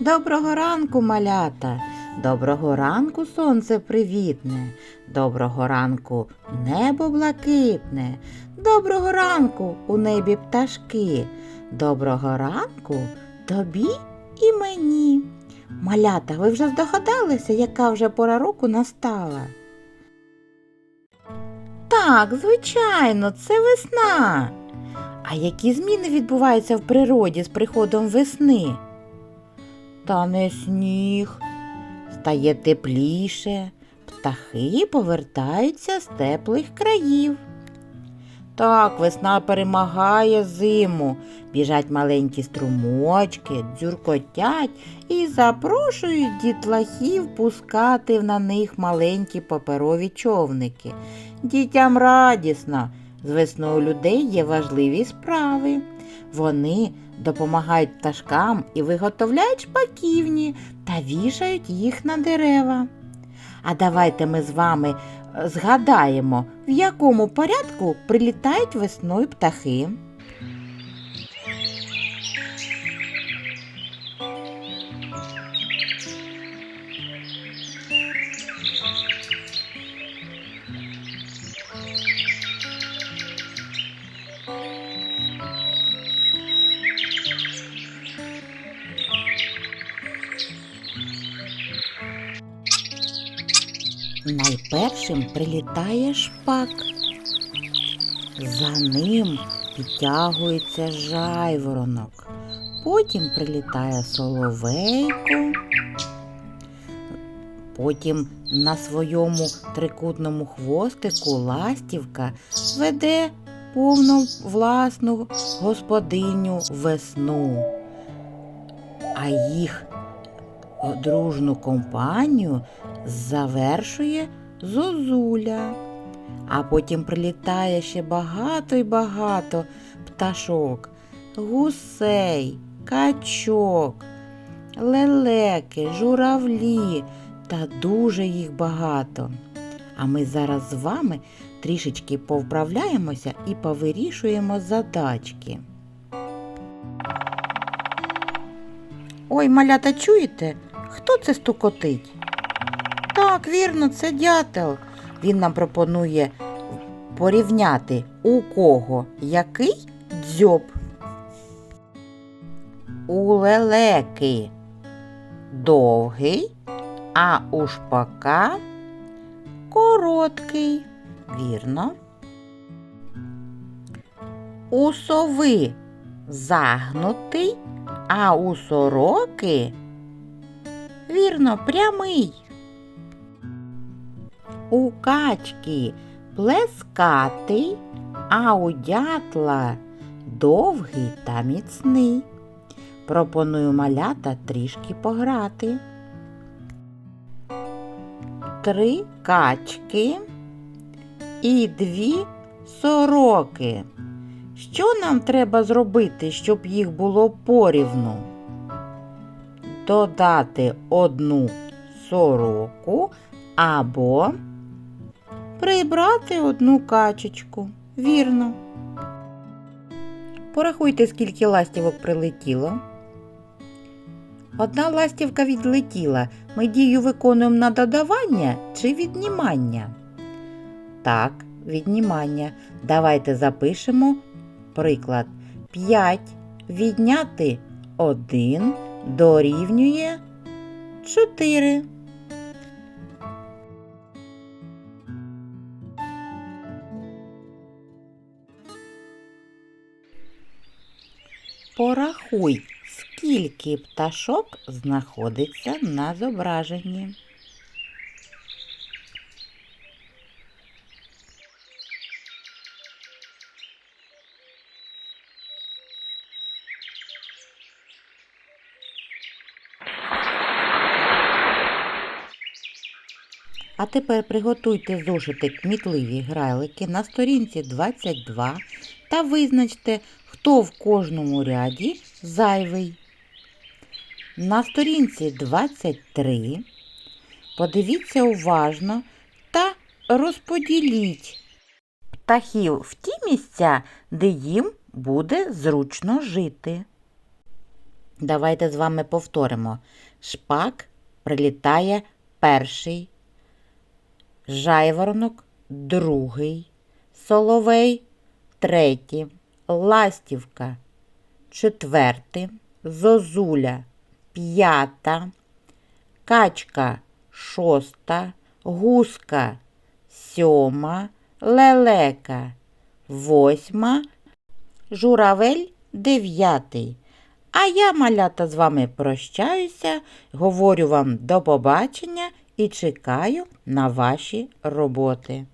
Доброго ранку, малята, доброго ранку, сонце привітне, доброго ранку небо блакитне, доброго ранку у небі пташки, доброго ранку тобі і мені. Малята, ви вже здогадалися, яка вже пора року настала? Так, звичайно, це весна. А які зміни відбуваються в природі з приходом весни? Та не сніг, стає тепліше, птахи повертаються з теплих країв. Так, весна перемагає зиму, біжать маленькі струмочки, дзюркотять і запрошують дітлахів пускати на них маленькі паперові човники. Дітям радісно, з весною людей є важливі справи. Вони допомагають пташкам і виготовляють шпаківні та вішають їх на дерева. А давайте ми з вами е, згадаємо, в якому порядку прилітають весною птахи. Найпершим прилітає шпак. За ним підтягується жайворонок. Потім прилітає соловейко. Потім на своєму трикутному хвостику ластівка веде повну власну господиню весну. А їх дружну компанію завершує зозуля. А потім прилітає ще багато й багато пташок, гусей, качок, лелеки, журавлі та дуже їх багато. А ми зараз з вами трішечки повправляємося і повирішуємо задачки. Ой, малята, чуєте? Це стукотить? Так, вірно, це дятел. Він нам пропонує порівняти, у кого який дзьоб. У лелеки довгий, а у шпака короткий. Вірно. У сови загнутий, а у сороки вірно прямий. У качки плескатий, а у дятла довгий та міцний. Пропоную малята трішки пограти. Три качки і дві сороки. Що нам треба зробити, щоб їх було порівну? Додати одну сороку або прибрати одну качечку. Вірно. Порахуйте, скільки ластівок прилетіло. Одна ластівка відлетіла. Ми дію виконуємо на додавання чи віднімання? Так, віднімання. Давайте запишемо приклад. 5 відняти 1 дорівнює 4. Порахуй, скільки пташок знаходиться на зображенні. А тепер приготуйте зошити кмітливі грайлики на сторінці 22 та визначте, хто в кожному ряді зайвий. На сторінці 23 подивіться уважно та розподіліть птахів в ті місця, де їм буде зручно жити. Давайте з вами повторимо. Шпак прилітає перший, жайворонок другий, соловей третій, ластівка четвертий, зозуля п'ята, качка шоста, гуска сьома, лелека восьма, журавель дев'ятий. А я, малята, з вами прощаюся, говорю вам до побачення і чекаю на ваші роботи.